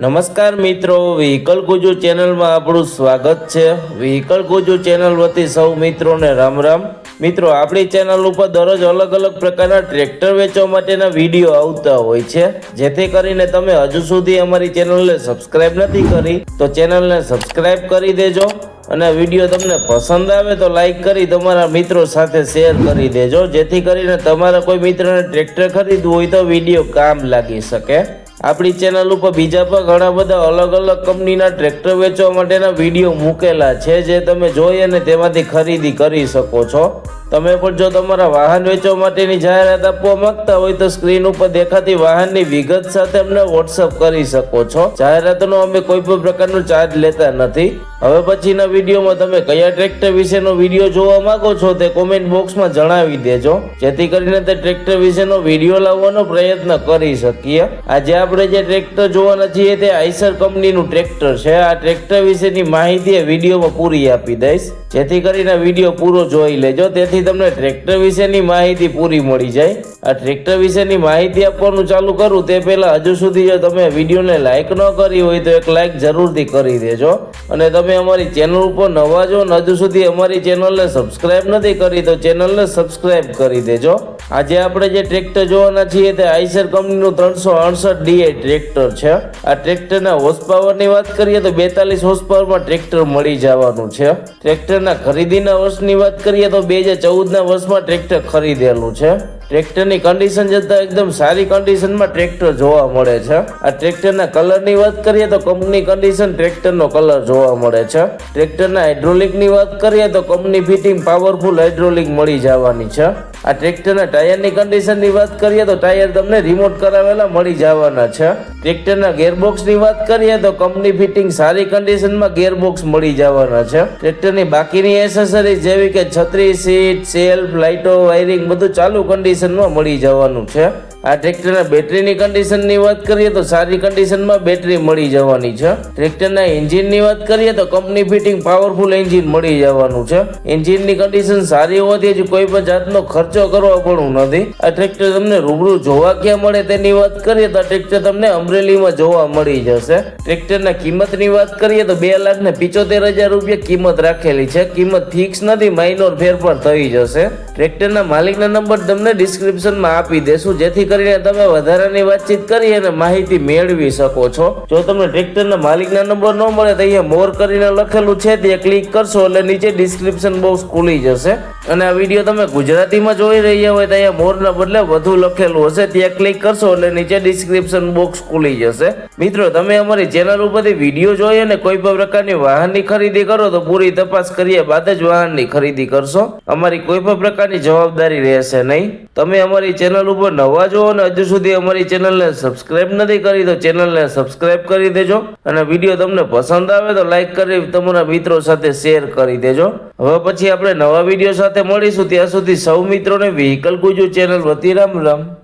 નમસ્કાર મિત્રો વ્હીકલ ગુજુ ચેનલમાં આપણું સ્વાગત છે. વ્હીકલ ગુજુ ચેનલ વતી સૌ મિત્રોને રામ રામ. મિત્રો, આપણી ચેનલ ઉપર દરરોજ અલગ અલગ પ્રકારના ટ્રેક્ટર વેચવા માટેના વીડિયો આવતા હોય છે. જેથી કરીને તમે હજુ સુધી અમારી ચેનલને સબસ્ક્રાઇબ નથી કરી, તો ચેનલને સબસ્ક્રાઇબ કરી દેજો. અને વીડિયો તમને પસંદ આવે તો લાઈક કરી તમારા મિત્રો સાથે શેર કરી દેજો. જેથી કરીને તમારા કોઈ મિત્રને ટ્રેક્ટર ખરીદવું હોય તો વીડિયો કામ લાગી શકે. આપણી ચેનલ ઉપર બીજા પણ ઘણા બધા અલગ અલગ કંપનીના ટ્રેક્ટર વેચવા માટેના વીડિયો મૂકેલા છે, જે તમે જોઈ અને તેમાંથી ખરીદી કરી શકો છો. તમે પણ જો તમારા વાહન વેચવા માટેની જાહેરાત આપવા માંગતા હોય તો સ્ક્રીન ઉપર દેખાતી વાહનની વિગત સાથે અમને વોટ્સઅપ કરી શકો છો. જાહેરાતનો અમે કોઈ પણ પ્રકારનો ચાર્જ લેતા નથી. હવે પછીના વિડીયોમાં તમે કયા ટ્રેક્ટર વિશેનો વીડિયો જોવા માંગો છો તે કોમેન્ટ બોક્સમાં જણાવી દેજો. જેથી કરીને તે ટ્રેક્ટર વિશેનો વીડિયો લાવવાનો પ્રયત્ન કરી શકીએ. આજે આપણે જે ટ્રેક્ટર જોવાના છીએ તે આઈસર કંપનીનું ટ્રેક્ટર છે. આ ટ્રેક્ટર વિશેની માહિતી વિડીયોમાં પૂરી આપી દઈશ. જેથી કરીને વીડિયો પૂરો જોઈ લેજો. તેથી તમને ટ્રેક્ટર વિશેની માહિતી પૂરી મળી જાય. આ ટ્રેક્ટર વિશેની માહિતી આપવાનું ચાલુ કરું તે પહેલાં હજુ સુધી જો તમે વિડીયોને લાઈક ન કરી હોય તો એક લાઈક જરૂરથી કરી દેજો. અને તમે અમારી ચેનલ ઉપર નવા જો હજુ સુધી અમારી ચેનલને સબસ્ક્રાઇબ નથી કરી, તો ચેનલને સબસ્ક્રાઇબ કરી દેજો. આજે આપણે જે ટ્રેક્ટર જોવાના છીએ તે આઈસર કંપનીનું ત્રણસો અડસઠ ડીઆઈ ટ્રેક્ટર છે. આ ટ્રેક્ટરના હોર્સ પાવરની વાત કરીએ તો બેતાલીસ હોર્સ પાવરમાં ટ્રેક્ટર મળી જવાનું છે. ટ્રેક્ટરના ખરીદીના વર્ષની વાત કરીએ તો બે હજાર ચૌદના વર્ષમાં ટ્રેક્ટર ખરીદેલું છે. ટ્રેક્ટરની કન્ડિશન જતાં એકદમ સારી કન્ડિશનમાં ટ્રેક્ટર જોવા મળે છે. આ ટ્રેક્ટરના કલરની વાત કરીએ તો કંપની કન્ડિશન ટ્રેક્ટરનો કલર જોવા મળે છે. ટ્રેક્ટરના હાઇડ્રોલિકની વાત કરીએ તો કંપની ફિટિંગ પાવરફુલ હાઇડ્રોલિક મળી જવાની છે. આ ટ્રેક્ટરના ટાયરની કન્ડિશનની વાત કરીએ તો ટાયર તમને રિમોટ કરાવેલા મળી જવાના છે. ટ્રેક્ટરના ગેરબોક્સની વાત કરીએ તો કંપની ફિટિંગ સારી કન્ડિશનમાં ગેરબોક્સ મળી જવાના છે. ટ્રેક્ટરની બાકીની એસેસરીઝ જેવી કે છત્રી સીટ સેલ્ફ લાઇટો વાયરિંગ બધું ચાલુ કન્ડિશનમાં મળી જવાનું છે. આ ટ્રેક્ટરના બેટરીની કન્ડિશનની વાત કરીએ તો સારી કન્ડિશનમાં બેટરી મળી જવાની છે. ટ્રેક્ટરના એન્જિનની વાત કરીએ તો કંપની ફિટિંગ પાવરફુલ એન્જિન મળી જવાનું છે. એન્જિનની કન્ડિશન સારી હોવાથી હજુ કોઈ પણ જાતનો ખર્ચો કરવો પડવું નથી. આ ટ્રેક્ટર તમને રૂબરૂ જોવા ક્યાં મળે તેની વાત કરીએ તો આ ટ્રેક્ટર તમને અમરેલીમાં જોવા મળી જશે. ટ્રેક્ટરના કિંમતની વાત કરીએ તો બે લાખ ને પિચોતેર હજાર રૂપિયા કિંમત રાખેલી છે. કિંમત ફિક્સ નથી માઇનોર ફેરફાર થઈ જશે. ટ્રેક્ટરના માલિકના નંબર તમને ડિસ્ક્રિપ્શનમાં આપી દેશું, જેથી કરીને તમે વધારાની વાતચીત કરી અને માહિતી મેળવી શકો છો. જો તમને ટ્રેક્ટરના માલિકના નંબર ન મળે તો અહીંયા મોર કરીને લખેલું છે તે ક્લિક કરશો એટલે નીચે ડિસ્ક્રિપ્શન બોક્સ ખુલી જશે. અને આ વીડિયો તમે ગુજરાતીમાં જોઈ રહ્યા હોય તો અહીંયા મોરના બદલે વધુ લખેલું હશે, ત્યાં ક્લિક કરશો એટલે નીચે ડિસ્ક્રિપ્શન બોક્સ ખુલી જશે. મિત્રો, તમે અમારી ચેનલ ઉપરથી વીડિયો જોઈ અને કોઈ પણ પ્રકારની વાહનની ખરીદી કરો તો પૂરી તપાસ કર્યા બાદ જ વાહનની ખરીદી કરશો. અમારી કોઈ પણ પ્રકારની જવાબદારી રહેશે નહીં. તમે અમારી ચેનલ ઉપર નવા જો અને હજુ સુધી અમારી ચેનલને સબસ્ક્રાઇબ નથી કરી, તો ચેનલને સબસ્ક્રાઇબ કરી દેજો અને વીડિયો તમને પસંદ આવે તો લાઇક કરી તમારા મિત્રો સાથે શેર કરી દેજો. હવે પછી આપણે નવા વીડિયો સાથે મળીશું. ત્યાં સુધી સૌ મિત્રોને વ્હીકલ ગુજુ ચેનલ વતી રામ રામ.